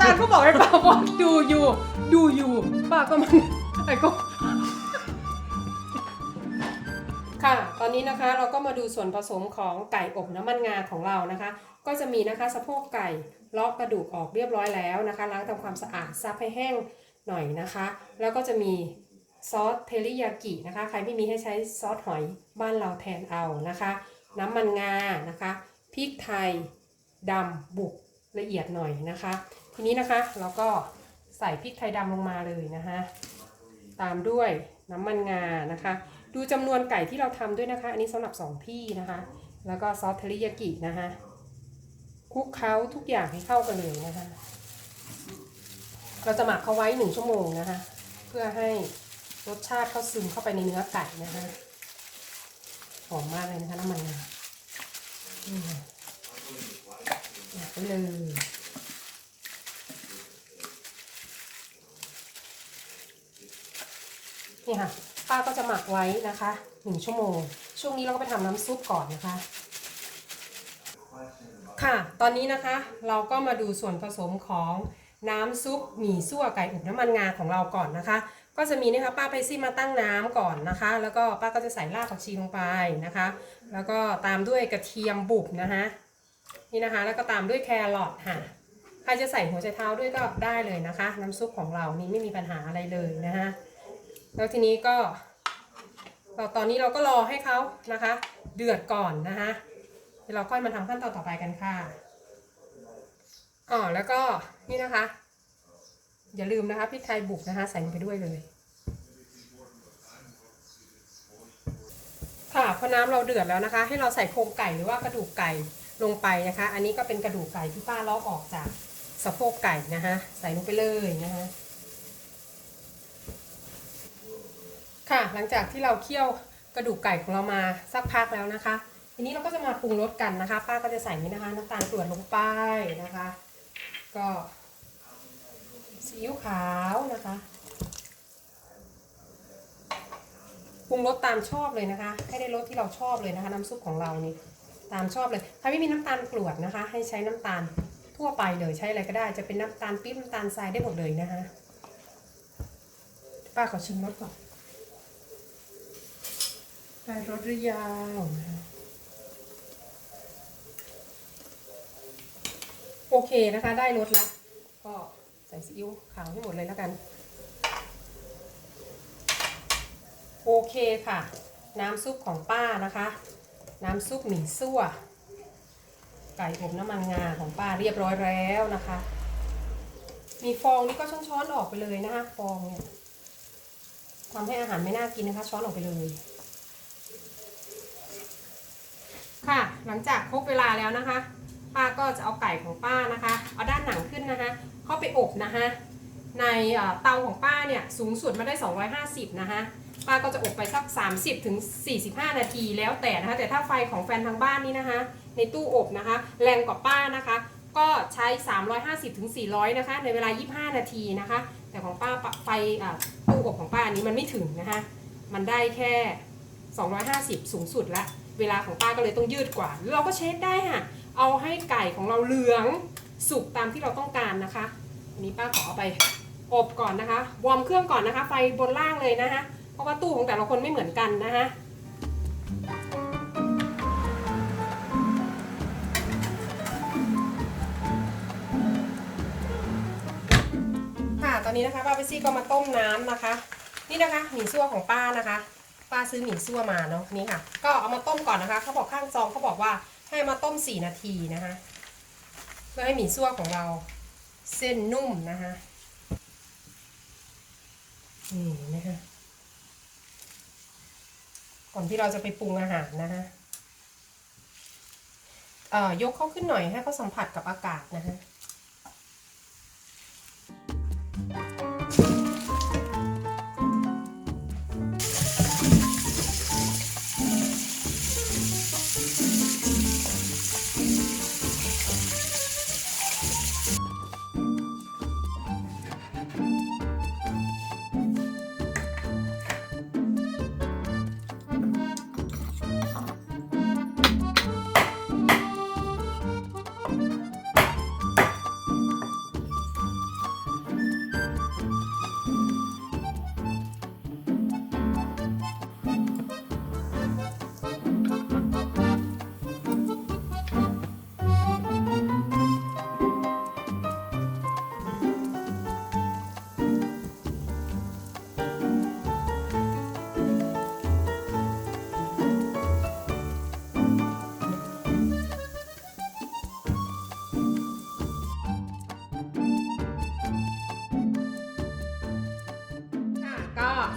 อาจารย์ก็บอกให้ป้าว่าดูอยู่ ดูอยู่ป้าก็มันไอ้ก็ค่ะ ตอนนี้นะคะเราก็มาดูส่วนผสมของไก่อบน้ำมันงาของเรานะคะ ก็จะมีนะคะสะโพกไก่เลาะกระดูกออกเรียบร้อยแล้วนะคะ ล้างทำความสะอาดซับให้แห้งหน่อยนะคะ แล้วก็จะมีซอสเทริยากินะคะ ใครไม่มีให้ใช้ซอสหอยบ้านเราแทนเอานะคะ น้ำมันงานะคะพริกไทยดำบุกละเอียดหน่อยนะคะ ทีนี้นะคะเราก็ใส่พริกไทยดำลงมาเลยนะคะตามด้วยน้ำมันงานะคะ ดูจำนวนไก่ที่เราทำด้วยนะคะ อันนี้สำหรับ 2 ที่นะคะ แล้วก็ซอสเทริยากินะคะคลุกเคล้าทุกอย่างให้เข้ากันเลยนะคะ เราจะหมักเขาไว้1ชั่วโมงนะคะ เพื่อให้รสชาติเข้าซึมเข้าไปในเนื้อไก่นะคะหอมมากเลยนะคะน้ำมันงาอืมหมักไปเลย นี่ค่ะ ป้าก็จะหมักไว้นะคะหนึ่งชั่วโมง ช่วงนี้เราก็ไปทำน้ำซุปก่อนนะคะ ค่ะ ตอนนี้นะคะเราก็มาดูส่วนผสมของน้ำซุปหมี่ซั่วไก่อบน้ำมันงาของเราก่อนนะคะ ก็จะมีนะคะป้าไปซี่มาตั้งน้ำก่อนนะคะ แล้วก็ป้าก็จะใส่รากผักชีลงไปนะคะ แล้วก็ตามด้วยกระเทียมบุบนะคะนี่นะคะ แล้วก็ตามด้วยแครอทค่ะใครจะใส่หัวไชเท้าด้วยก็ได้เลยนะคะ น้ำซุปของเรานี่ไม่มีปัญหาอะไรเลยนะคะ แล้วทีนี้ก็เราตอนนี้เราก็รอให้เขานะคะ เดือดก่อนนะคะเดี๋ยวเราค่อยมาทำขั้นตอนต่อไปกันค่ะอ๋อแล้วก็นี่นะคะ อย่าลืมนะคะพริกไทยบุกนะคะ ใส่ลงไปด้วยเลยค่ะพอน้ำเราเดือดแล้วนะคะ ให้เราใส่โครงไก่หรือว่ากระดูกไก่ลงไปนะคะ อันนี้ก็เป็นกระดูกไก่ที่ป้าลอกออกจากสะโพกไก่นะคะ ใส่ลงไปเลยนะคะ ค่ะ หลังจากที่เราเคี่ยวกระดูกไก่ของเรามาสักพักแล้วนะคะ ทีนี้เราก็จะมาปรุงรสกันนะคะ ป้าก็จะใส่นี่นะคะน้ำตาลกรวดลงไปนะคะ ก็ซีอิ๊วขาวนะคะปรุงรสตามชอบเลยนะคะ ให้ได้รสที่เราชอบเลยนะคะ น้ำซุปของเรานี่ตามชอบเลยถ้าไม่มีน้ำตาลกรวดนะคะ ให้ใช้น้ำตาลทั่วไปเลยใช้อะไรก็ได้ จะเป็นน้ำตาลปี๊บน้ำตาลทรายได้หมดเลยนะคะป้าขอชิมรสก่อน ได้รถหรือยังโอเคนะคะ ได้รถแล้วก็ใส่ซีอิ๊วขาวให้หมดเลยแล้วกัน โอเคค่ะ น้ำซุปของป้านะคะ น้ำซุปหมี่ซั่ว ไก่อบน้ำมันงาของป้าเรียบร้อยแล้วนะคะ มีฟองนี่ก็ช้อนๆออกไปเลยนะคะ ฟองเนี่ยทำให้อาหารไม่น่ากินนะคะ ช้อนออกไปเลย ค่ะ หลังจากครบเวลาแล้วนะคะ ป้าก็จะเอาไก่ของป้านะคะ เอาด้านหนังขึ้นนะคะ เข้าไปอบนะคะในเตาของป้าเนี่ยสูงสุดมาได้ 250 นะคะป้าก็จะอบไปสัก 30ถึง45 นาทีแล้วแต่นะคะ แต่ถ้าไฟของแฟนทางบ้านนี่นะคะ ในตู้อบนะคะ แรงกว่าป้านะคะ ก็ใช้ 350ถึง400 นะคะ ในเวลา 25 นาทีนะคะ แต่ของป้าไฟตู้อบของป้านนี้มันไม่ถึงนะคะ มันได้แค่ 250 สูงสุดละ เวลาของป้าก็เลยต้องยืดกว่าเราก็เช็คได้ค่ะ เอาให้ไก่ของเราเหลืองสุกตามที่เราต้องการนะคะนี้ป้าขอเอาไปอบก่อนนะคะ วอร์มเครื่องก่อนนะคะ ไฟบนล่างเลยนะคะ เพราะว่าตู้ของแต่ละคนไม่เหมือนกันนะคะค่ะตอนนี้นะคะป้าไปซี่ก็มาต้มน้ำนะคะ นี่นะคะหมี่ซั่วของป้านะคะ ป้าซื้อหมี่ซั่วมาเนาะนี่ค่ะ ก็เอามาต้มก่อนนะคะเขาบอกข้างซองเขาบอกว่าให้มาต้ม 4 นาทีนะคะเพื่อให้หมี่ซั่วของเราเส้นนุ่มนะคะนี่นะคะก่อนที่เราจะไปปรุงอาหารนะคะเอ่อยกเขาขึ้นหน่อยให้เขาสัมผัสกับอากาศนะคะ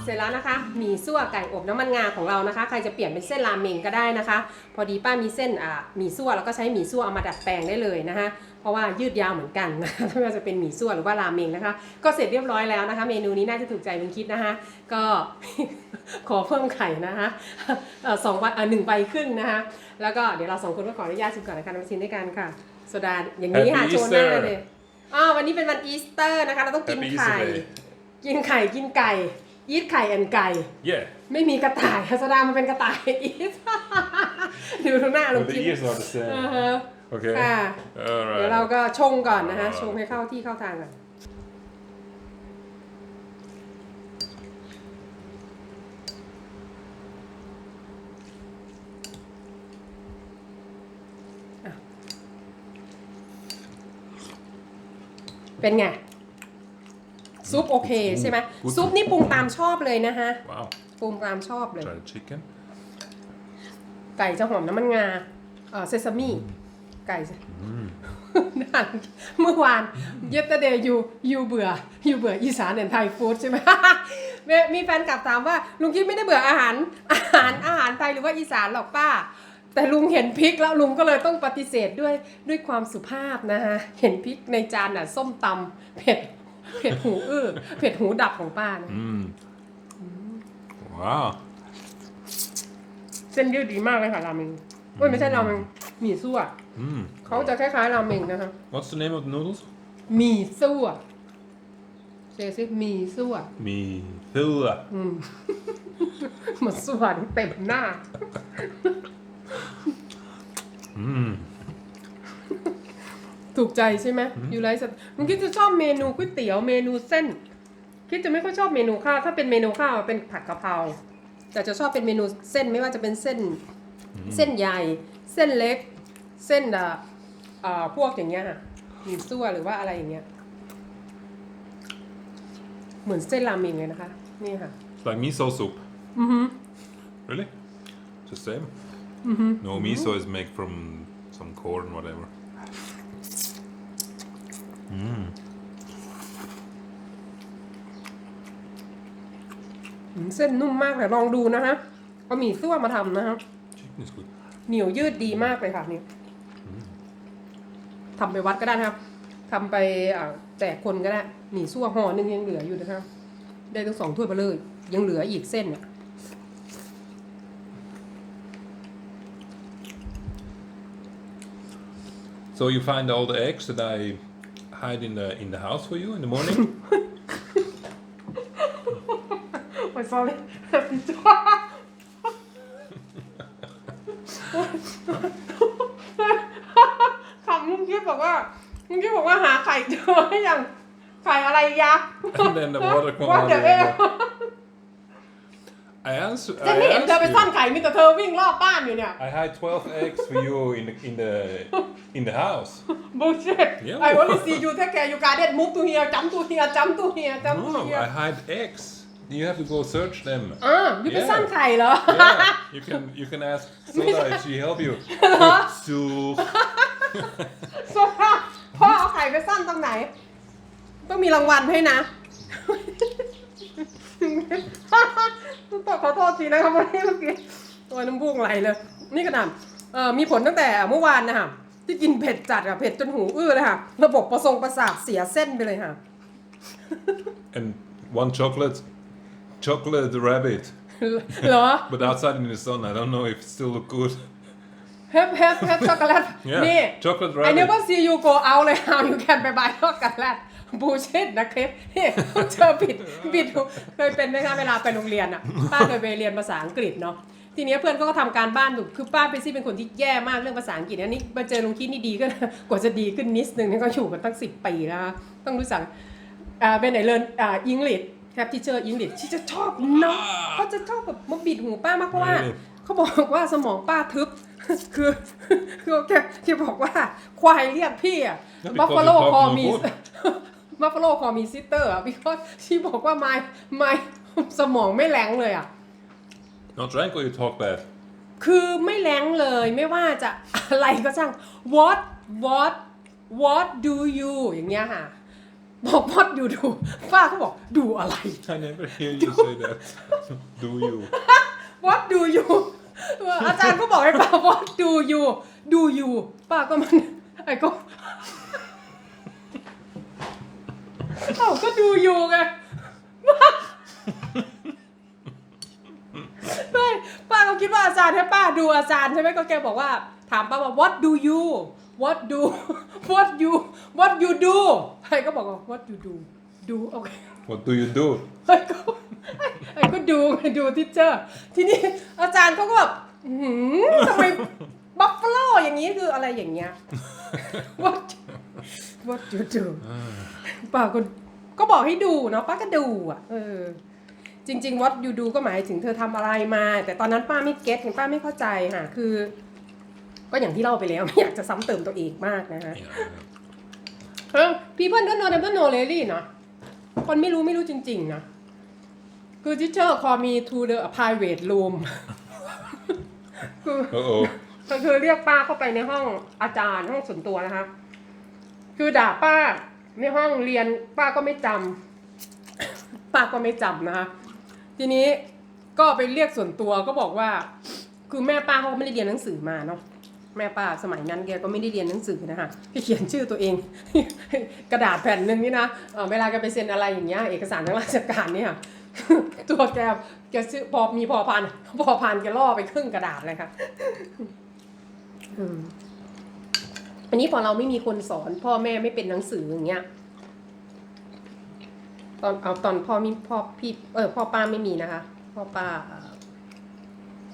เสร็จแล้วนะคะหมี่ซั่วไก่อบน้ำมันงาของเรานะคะ ใครจะเปลี่ยนเป็นเส้นราเมงก็ได้นะคะ พอดีป้ามีเส้นอ่าหมี่ซั่วแล้วก็ใช้หมี่ซั่วเอามาดัดแปลงได้เลยนะคะ เพราะว่ายืดยาวเหมือนกันนะคะไม่ว่าจะเป็นหมี่ซั่วหรือว่าราเมงนะคะ ก็เสร็จเรียบร้อยแล้วนะคะ เมนูนี้น่าจะถูกใจลุงคิดนะคะ ก็ ขอเพิ่มไข่นะคะเอ่อสองใบอ่าหนึ่งใบครึ่งนะคะ แล้วก็เดี๋ยวเราสองคนก็ขออนุญาตชิมก่อนนะคะน้ำชิมด้วยกันค่ะโซดาอย่างนี้ค่ะ Happy โชว์หน้า Easter เลยอ๋อวันนี้เป็นวันอีสเตอร์นะคะ เราต้องกิน Happy ไข่ Easter Day กินไข่กินไก่ อีทไข่แอนไก่ Yeah. ไม่มีกระต่ายค่ะโซดามันเป็นกระต่ายอีท ดูทุกหน้าลุ But ง the คิด ears are the อ่า same. ฮะ Okay. ค่ะเดี๋ยวเรา Alright. ก็ชงก่อนนะคะ ชงให้เข้าที่เข้าทางก่อน เป็นไง ซุปโอเคใช่ไหม Good. ซุปนี่ปรุงตามชอบเลยนะคะ Wow. ปรุงตามชอบเลย Try the chicken. ไก่จะหอมน้ำมันงาเออเซซามิไก่จะนั่นเมื่อวาน เยสเตเดย์ยูยูเบื่อยูเบื่ออีสานแอนไทยฟู้ดใช่ไหม มีมีแฟนกลับถามว่า ลุงคิดไม่ได้เบื่ออาหารอาหารอาหารไทยหรือว่าอีสานหรอกป้า แต่ลุงเห็นพริกแล้วลุงก็เลยต้องปฏิเสธด้วยด้วยความสุภาพนะคะเห็นพริกในจานน่ะ ส้มตำเผ็ด เผ็ดหูอื้อเผ็ดหูดับของป้านะ Mm. Wow. เส้นยืดดีมากเลยค่ะราเมงเอ้ยไม่ใช่ราเมงหมี่ซั่ว Mm. เขาจะคล้ายๆราเมงนะคะ What's the name of the noodles? หมี่ซั่วเซซิหมี่ซั่ว Me. Hilla. อืม เหมือนสวรรค์เต็มหน้า Mm. ถูกใจใช่ไหมอยู่ไรสัตมึงคิดจะชอบเมนูก๋วยเตี๋ยวเมนูเส้น คิดจะไม่ค่อยชอบเมนูข้าวถ้าเป็นเมนูข้าวเป็นผัดกะเพราแต่จะชอบเป็นเมนูเส้นไม่ว่าจะเป็นเส้นเส้นใหญ่ เส้นเล็ก เส้นอะอ่าพวกอย่างเงี้ยค่ะหมี่ซั่วหรือว่าอะไรอย่างเงี้ย เหมือนเส้นราเมงเลยนะคะ นี่ค่ะ It's like miso soup. อือฮึ Really? It's the same? No, miso is made from some corn, whatever. Mm. อืมเส้นนุ่มมากเลยลองดูนะคะเอาหมี่ซั่วมาทำนะคะ Chicken is good. เหนียวยืดดีมากเลยค่ะนี่ทำไปวัดก็ได้นะครับทำไปอ่าแจกคนก็ได้หมี่ซั่วห่อหนึ่งยังเหลืออยู่นะคะได้ทั้งสองถ้วยไปเลย ยังเหลืออีกเส้นอะ So you find all the eggs that I hide in the in the house for you in the morning? โอ้ย sorry คำลุงคิดบอกว่าลุงคิดบอกว่าหาไข่เจอหรือยังไข่อะไรยะ And then the water come ว่า out เดี๋ยว of เอง the- I answer. ฉัน I ไม่เห็นเธอไป asked ซ่อน you. ไข่มีแต่เธอวิ่งรอบบ้านอยู่เนี่ย I hide 12 eggs for you in the in the in the house. bullshit Yeah. I only see you take care you garden move to here jump to here jump to here jump to No, here I hide eggs. You have to go search them. อ่าอยู่ไป Yeah. ซ่อนไข่เหรอ Yeah, you can you can ask Soda if she help you. Soup. โซฟาพ่อเอาไข่ไปซ่อนตรงไหน ต้องมีรางวัลให้นะ ต้องขอโทษทีนะครับวันนี้เมื่อกี้ตัวน้ำพุงไหลเลย นี่กระดำเอ่อมีผลตั้งแต่เมื่อวานนะคะที่กินเผ็ดจัดอะเผ็ดจนหูอื้อเลยค่ะ ระบบประสงประสาทเสียเส้นไปเลยค่ะ and one chocolate chocolate rabbit. เหรอ But outside in the sun, I don't know if it still look good. เฮฟเฮฟเฮฟช็อกโกแลต Yeah, นี่ chocolate I rabbit. never see you go out เลย how you can ไป buy ช็อกโกแลต บูเชตนะคลิปนี่เจอผิดผิดเคยเป็นไหมคะเวลาไปโรงเรียนอะป้าเคยไปเรียนภาษาอังกฤษเนาะทีเนี้ยเพื่อนเขาก็ทำการบ้านอยู่คือป้าเป็นซี่เป็นคนที่แย่มากเรื่องภาษาอังกฤษอันนี้มาเจอลุงคิดนี่ดีก็ กว่าจะดีขึ้นนิดนึงนี่ก็อยู่กันตั้งสิบปีแล้วนะต้องรู้จักอ่าเป็นไหนเรียนอ่าอังกฤษแคปที่เจออังกฤษที่จะชอบเนาะเขาจะชอบแบบมาบิดหูป้ามากเพราะว่า Really? เขาบอกว่าสมองป้าทึบคือคือแกแกบอกว่าควายเรียกพี่อะ Yeah, บัฟ because ฟาโล you talk คอ no มี good. บัฟฟาโลคอมีซิสเตอร์อะพี่ก็ที่บอกว่าไม่ไม่สมองไม่แรงเลยอะ Not rank or you talk bad. คือไม่แรงเลยไม่ว่าจะอะไรก็ช่าง what what what do you อย่างเงี้ยค่ะ บอก what you do ป้าก็บอกดูอะไร I never hear you say that. Do you? what do you อาจารย์ก็บอกให้ป้า what do you do you ป้าก็มันไอ้ก็ เอ้าก็ดูอยู่ไงไม่ป้าก็คิดว่าอาจารย์ให้ป้าดูอาจารย์ใช่ไหมก็แกบอกว่า ถามป้าว่า what do you what do what you what you do ไอ้ก็บอกว่า what you do do โอเค What do you do? ไอ้ก็ไอ้ก็ดูไงดูทิเจอร์ทีนี้อาจารย์เขาก็แบบอื้อหือทำไมบัฟฟาโลอย่างนี้คืออะไรอย่างเงี้ย what what you do ป้าก็ก็บอกให้ดูเนาะป้าก็ดูอะเออ จริง ๆ what you do ก็หมายถึงเธอทำอะไรมา แต่ตอนนั้นป้าไม่เก็ตป้าไม่เข้าใจค่ะคือ ก็อย่างที่เล่าไปแล้วไม่อยากจะซ้ำเติมตัวเองมากนะฮะ Yeah. เออ people don't know them don't know really เนาะคนไม่รู้ไม่รู้จริง ๆ นะคือ teacher call me to the private room คือ Uh oh. ก็คือเรียกป้าเข้าไปในห้องอาจารย์ห้องส่วนตัวนะคะ คือด่าป้าในห้องเรียนป้าก็ไม่จำป้าก็ไม่จำนะคะทีนี้ก็ไปเรียกส่วนตัวก็บอกว่า คือแม่ป้าเขาก็ไม่ได้เรียนหนังสือมาเนาะแม่ป้าสมัยนั้นแกก็ไม่ได้เรียนหนังสือนะคะแกเขียนชื่อตัวเอง กระดาษแผ่นหนึ่งนี่นะเวลาแกไปเซ็นอะไรอย่างเงี้ยเอกสารทางราชการเนี่ยตัวแกแกชื่อพอมีพอพานพอพานแกล่อไปครึ่งกระดาษเลยค่ะ อันนี้พอเราไม่มีคนสอน พ่อแม่ไม่เป็นหนังสืออย่างเงี้ย ตอนเอาตอนพ่อมีพ่อพี่เออพ่อป้าไม่มีนะคะ พ่อป้า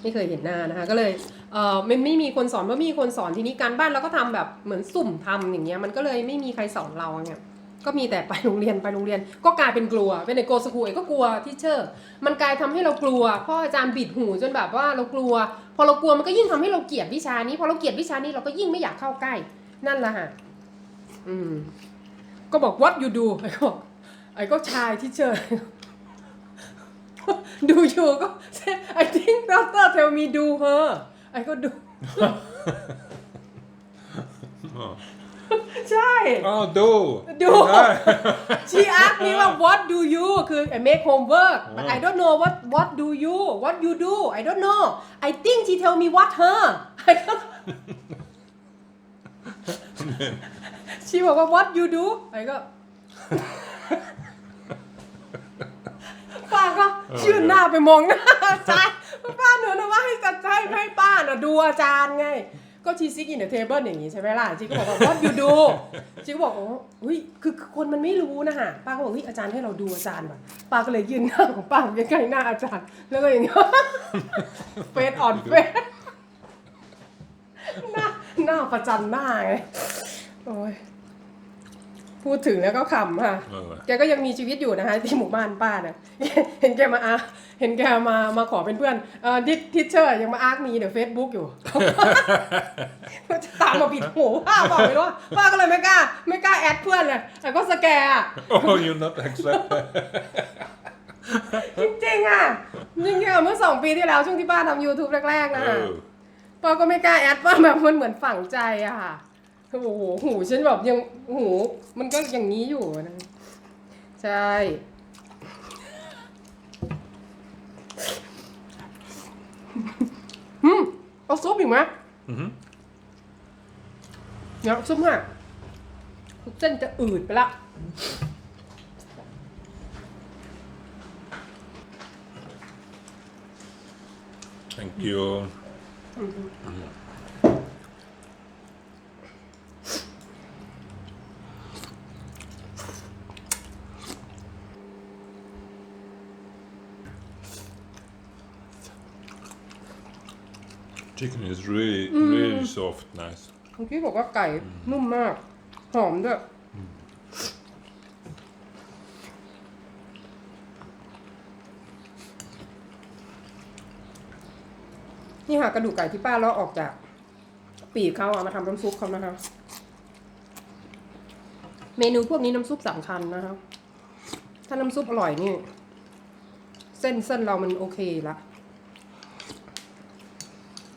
ไม่เคยเห็นหน้านะคะ ก็เลยเออไม่ไม่มีคนสอนเมื่อมีคนสอนทีนี้การบ้านเราก็ทำแบบเหมือนสุ่มทำอย่างเงี้ย มันก็เลยไม่มีใครสอนเราเงี้ยก็มีแต่ไปโรงเรียนไปโรงเรียน ก็กลายเป็นกลัวเป็นในโกสคูเองก็กลัวที่เชอร์ มันกลายทำให้เรากลัวพราะอาจารย์บิดหูจนแบบว่าเรากลัว พอเรากลัวมันก็ยิ่งทำให้เราเกลียดวิชานี้พอเราเกลียดวิชานี้เราก็ยิ่งไม่อยากเข้าใกล้ นั่นแหละฮะอืม ก็บอก what you do ไอ้ก็บอกไอ้ก็ชายที่เจอ ดูอยู่ก็ I think doctor tell me do her ไอ้ก็ดู Oh. ใช่ oh, do. Do. Yeah. she asked me ว่า what do you คือ I make homework but I don't know what what do you what you do I don't know I think she tell me what her ไอ้ก็ ชีบอกว่า what you do ไอ้ก็ป้าก็ชื่นหน้าไปมองหน้าอาจารย์ป้าหนูนะว่าให้จัดให้ให้ป้าน่ะดูอาจารย์ไง ก็ชีซิกอินเดอะเทเบิลอย่างนี้ใช่ไหมล่ะชีก็บอกว่า what you do ชีก็บอกโอ้อุ้ยคือคือคนมันไม่รู้นะฮะป้าก็บอกเฮ้ยอาจารย์ให้เราดูอาจารย์ว่ะป้าก็เลยยื่นหน้าของป้าใกล้ๆหน้าอาจารย์ แล้วก็อย่างเงี้ยเฟสออนเฟสหน้าหน้าประจันหน้าไง โอ้ยพูดถึงแล้วก็ขำค่ะ Oh, แกก็ยังมีชีวิตอยู่นะคะที่หมู่บ้านป้าเนี่ย เห็นแกมาอาเห็นแกมามาขอเป็นเพื่อนเอ่อดิทิเชอร์ยังมาอาร์กมีเดี๋ยวเฟซบุ๊กอยู่ก็จะตามมาปิดหูป้าบอกไม่รู้ว่าป้าก็เลยไม่กล้า ไม่กล้าแอดเพื่อนเลยแต่ก็สแกร์อะ oh, you not accept that. จริงๆอะจริงๆอะเมื่อสองปีที่แล้วช่วงที่ป้าทำ YouTube แรกๆนะ Oh. ป้าก็ไม่กล้าแอดป้าแบบมันเหมือนฝังใจอะค่ะ โอ้โหหูฉันแบบยังหูมันก็อย่างนี้อยู่นะใช่อืมเอาซุปอีกไหม Mhm. เดี๋ยวซุปค่ะเส้นจะอืดไปละ Thank you. 'Chicken is really, really soft, nice. เมื่อกี้บอกว่าไก่นุ่มมาก หอมด้วย นี่ค่ะกระดูกไก่ที่ป้าเลาะออกจาก ปีกเขาเอามาทำน้ำซุปเขานะคะ เมนูพวกนี้น้ำซุปสำคัญนะคะ ถ้าน้ำซุปอร่อยนี่ เส้นเส้นเรามันโอเคละ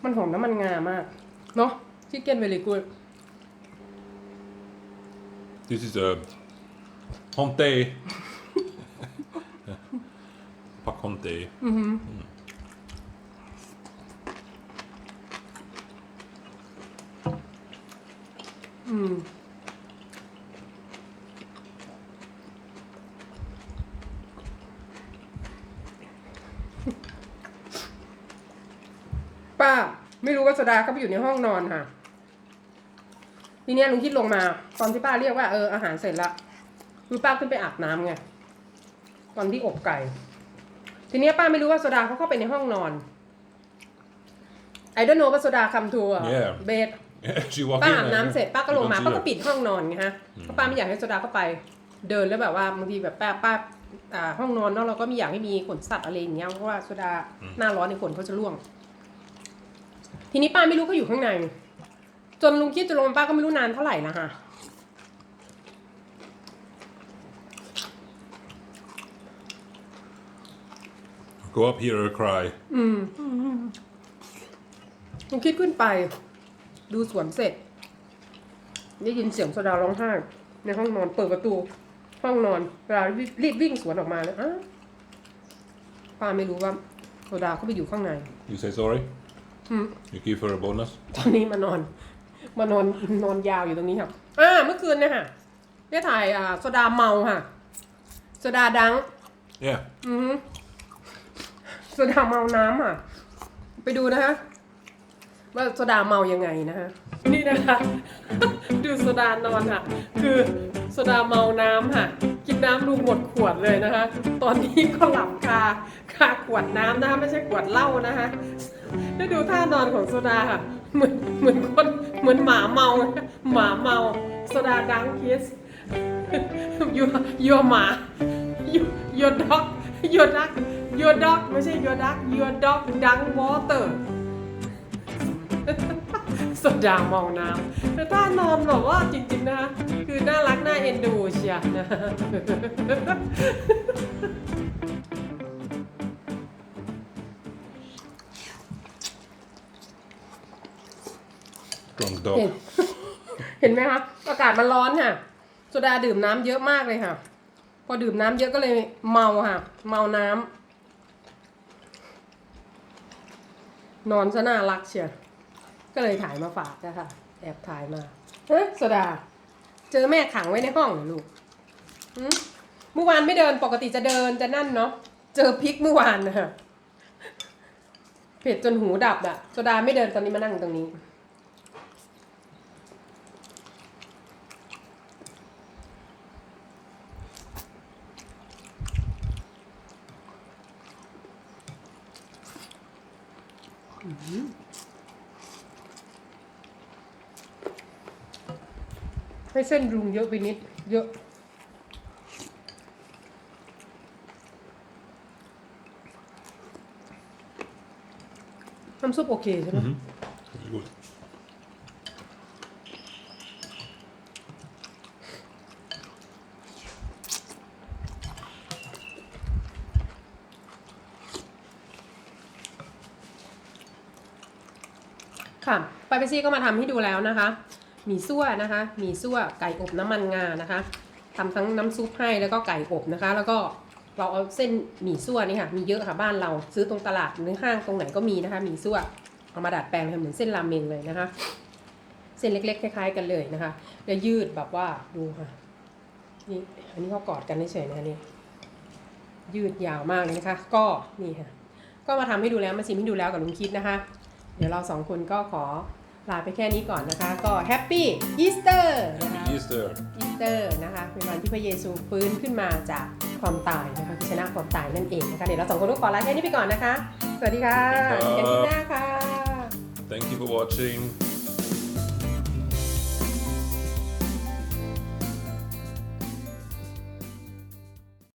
มันหอมน้ำมันงามาก เนาะชิคเก้นเวลีกูด This is a Honte. Pak Honte. อืมป้า ไม่รู้ว่าสดาเขาไปอยู่ในห้องนอนค่ะ ทีเนี้ยลุงคิดลงมา ตอนที่ป้าเรียกว่าเอออาหารเสร็จละคือป้าขึ้นไปอาบน้ำไงตอนที่อบไก่ ทีเนี้ยป้าไม่รู้ว่าโซดาเขาเข้าไปในห้องนอน I don't know ว่าโซดาคำทัว Yeah. เบด Yeah, she walked ป้า in อาบ and- น้ำเสร็จป้าก็ลงมา You don't ป้า see ก็ her. ปิดห้องนอนไงฮะเพราะป้าไม่อยากให้โซดาเข้าไป เดินแล้วแบบว่าบางทีแบบป้าป้าอ่าห้องนอนเนาะเราก็ไม่อยากให้มีขนสัตว์อะไรอย่างเงี้ยเพราะว่าโซดาหน้าร้อนในยขนเขาจะร่วง ทีนี้ป้าไม่รู้เขาอยู่ข้างใน จนลุงคิดจะลงมาป้าก็ไม่รู้นานเท่าไหร่นะฮะ Go up, hear her cry. ลุงคิดขึ้นไป ดูสวนเสร็จ ได้ยินเสียงโซดาร้องไห้ในห้องนอนเปิดประตู ห้องนอนเวลารีบวิ่งสวนออกมาเลยอ้าวป้าไม่รู้ว่าโซดาเขาไปอยู่ข้างใน You say sorry? อืม You give her a bonus? ตอนนี้มานอน มานอนนอนยาวอยู่ตรงนี้ครับอ่าเมื่อคืนเนี่ยค่ะได้ถ่ายอ่าโซดาเมาค่ะโซดาดัง Yeah. อือฮึโซดาเมาน้ำอะ ไปดูนะคะว่าโซดาเมายังไงนะคะนี่นะคะ ดูโซดานอนค่ะ คือโซดาเมาน้ำค่ะ กินน้ำลุงหมดขวดเลยนะคะ ตอนนี้ก็หลับคาคาขวดน้ำนะคะไม่ใช่ขวดเหล้านะคะแล้ดูท่านอนของโซดาค่ะ เหมือนเหมือนคนเหมือนหมาเมา หมาเมาโซดาดังคิสยูยูหมายูยูด็อกยูด็อกยูด็อกไม่ใช่ยูด็อกยูด็อกดังวอเตอร์ สดาเมาน้ำแต่ถ้านอนแบบว่าจริงๆนะคะคือน่ารักน่าเอ็นดูเชียนะ Drunk เห็น dog. เห็นไหมคะอากาศมันร้อนค่ะโซดาดื่มน้ำเยอะมากเลยค่ะ พอดื่มน้ำเยอะก็เลยเมาค่ะ เมาน้ำนอนซะน่ารักเชียว ก็เลยถ่ายมาฝากนะคะแอบถ่ายมาเฮ้ยโซดา เจอแม่ขังไว้ในห้องเหรอลูกหืมเมื่อวานไม่เดินปกติจะเดินจะนั่นเนาะเจอพริกเมื่อวานนะคะเผ็ดจนหูดับอะโซดาไม่เดินตอนนี้มานั่งตรงนี้ ส้นรุงเยอะไปนิด เยอะ น้ำซุปโอเคใช่ไหม Very good. ค่ะปาเปซี่ก็มาทำให้ดูแล้วนะคะ หมี่ซั่วนะคะหมี่ซั่วไก่อบน้ำมันงานะคะทำทั้งน้ำซุปให้แล้วก็ไก่อบนะคะ แล้วก็เราเอาเส้นหมี่ซั่วนี่ค่ะมีเยอะค่ะบ้านเราซื้อตรงตลาดหรือห้างตรงไหนก็มีนะคะหมี่ซั่วเอามาดัดแปลงทำเหมือนเส้นราเมงเลยนะคะ เส้นเล็ก ๆ คล้าย ๆ กันเลยนะคะแล้วยืดแบบว่าดูค่ะนี่อันนี้เขากอดกันเฉยๆนะคะนี่ยืดยาวมากเลยนะคะ ก็นี่ค่ะ ก็มาทำให้ดูแล้วมาชิมให้ดูแล้วกับลุงคิดนะคะ เดี๋ยวเราสองคนก็ขอ ลาไปแค่นี้ก่อนนะคะ ก็แฮปปี้อีสเตอร์นะคะ Easter. อีสเตอร์นะคะเป็นวันที่พระเยซูฟื้นขึ้นมาจากความตายนะคะคือชนะความตายนั่นเองนะคะเดี๋ยวเราสองคนก็ขอลาแค่นี้ไปก่อนนะคะ สวัสดีค่ะเจอกันคลิปหน้าค่ะ Thank you for watching.